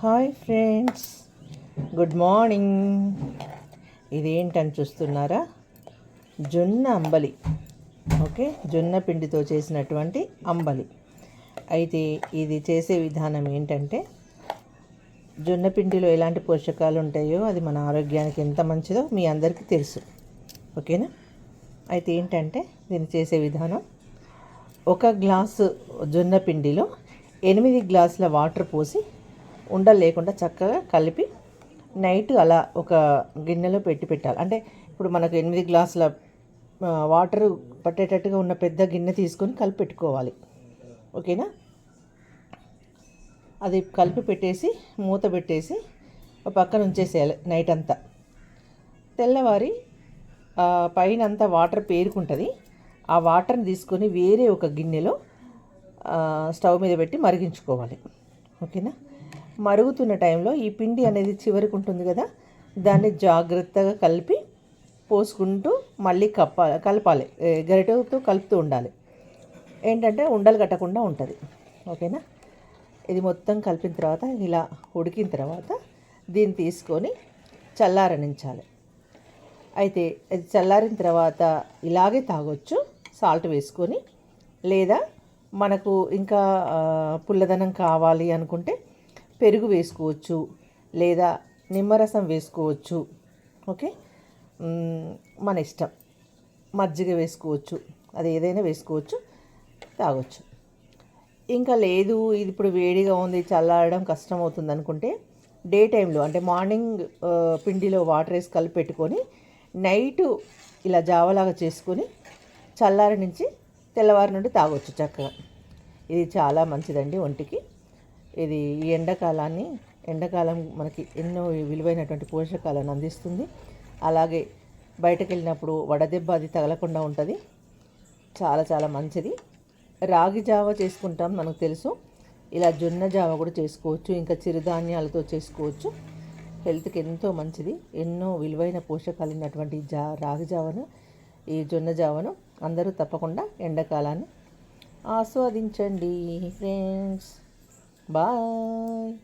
Hi friends good morning. ఇదేంటని చూస్తున్నారా? జొన్న అంబలి. Okay జొన్న పిండితో చేసినటువంటి అంబలి. అయితే ఇది చేసే విధానం ఏంటంటే జొన్న పిండిలో ఎలాంటి పోషకాలు ఉంటాయో అది మన ఆరోగ్యానికి ఎంత మంచిదో మీ అందరికీ తెలుసు. ఓకేనా? అయితే ఏంటంటే దీన్ని చేసే విధానం ఒక గ్లాసు జొన్న పిండిలో ఎనిమిది గ్లాసుల వాటర్ పోసి ఉండలు లేకుండా చక్కగా కలిపి నైట్ అలా ఒక గిన్నెలో పెట్టి పెట్టాలి. అంటే ఇప్పుడు మనకు ఎనిమిది గ్లాసుల వాటర్ పట్టేటట్టుగా ఉన్న పెద్ద గిన్నె తీసుకొని కలిపి పెట్టుకోవాలి. ఓకేనా? అది కలిపి పెట్టేసి మూత పెట్టేసి ఒక పక్కన ఉంచేసేయాలి నైట్ అంతా. తెల్లవారి పైన అంతా వాటర్ పేరుకుంటుంది. ఆ వాటర్ని తీసుకొని వేరే ఒక గిన్నెలో స్టవ్ మీద పెట్టి మరిగించుకోవాలి. ఓకేనా? మరుగుతున్న టైంలో ఈ పిండి అనేది చివరికి ఉంటుంది కదా దాన్ని జాగ్రత్తగా కలిపి పోసుకుంటూ మళ్ళీ కప్పాలి కలపాలి. గరిటెతో కలుపుతూ ఉండాలి. ఏంటంటే ఉండలు కట్టకుండా ఉంటుంది. ఓకేనా? ఇది మొత్తం కలిపిన తర్వాత ఇలా ఉడికిన తర్వాత దీన్ని తీసుకొని చల్లారనించాలి. అయితే అది చల్లారిన తర్వాత ఇలాగే తాగొచ్చు సాల్ట్ వేసుకొని. లేదా మనకు ఇంకా పుల్లదనం కావాలి అనుకుంటే పెరుగు వేసుకోవచ్చు లేదా నిమ్మరసం వేసుకోవచ్చు. ఓకే? మన ఇష్టం. మజ్జిగ వేసుకోవచ్చు. అది ఏదైనా వేసుకోవచ్చు. తాగొచ్చు. ఇంకా లేదు ఇది ఇప్పుడు వేడిగా ఉంది చల్లారడం కష్టం అవుతుంది అనుకుంటే డే టైంలో అంటే మార్నింగ్ పిండిలో వాటర్ వేసి కలిపి పెట్టుకొని నైటు ఇలా జావలాగా చేసుకొని చల్లారి నుంచి తెల్లవారి నుండి తాగొచ్చు చక్కగా. ఇది చాలా మంచిదండి ఒంటికి. ఇది ఈ ఎండాకాలాన్ని ఎండాకాలం మనకి ఎన్నో విలువైనటువంటి పోషకాలను అందిస్తుంది. అలాగే బయటకు వెళ్ళినప్పుడు వడదెబ్బ అది తగలకుండా ఉంటుంది. చాలా చాలా మంచిది. రాగి జావ చేసుకుంటాం మనకు తెలుసు. ఇలా జొన్న జావ కూడా చేసుకోవచ్చు. ఇంకా చిరుధాన్యాలతో చేసుకోవచ్చు. హెల్త్కి ఎంతో మంచిది. ఎన్నో విలువైన పోషకాలు ఉన్నటువంటి జా రాగి జావను ఈ జొన్న జావను అందరూ తప్పకుండా ఎండాకాలాన్ని ఆస్వాదించండి ఫ్రెండ్స్. Bye.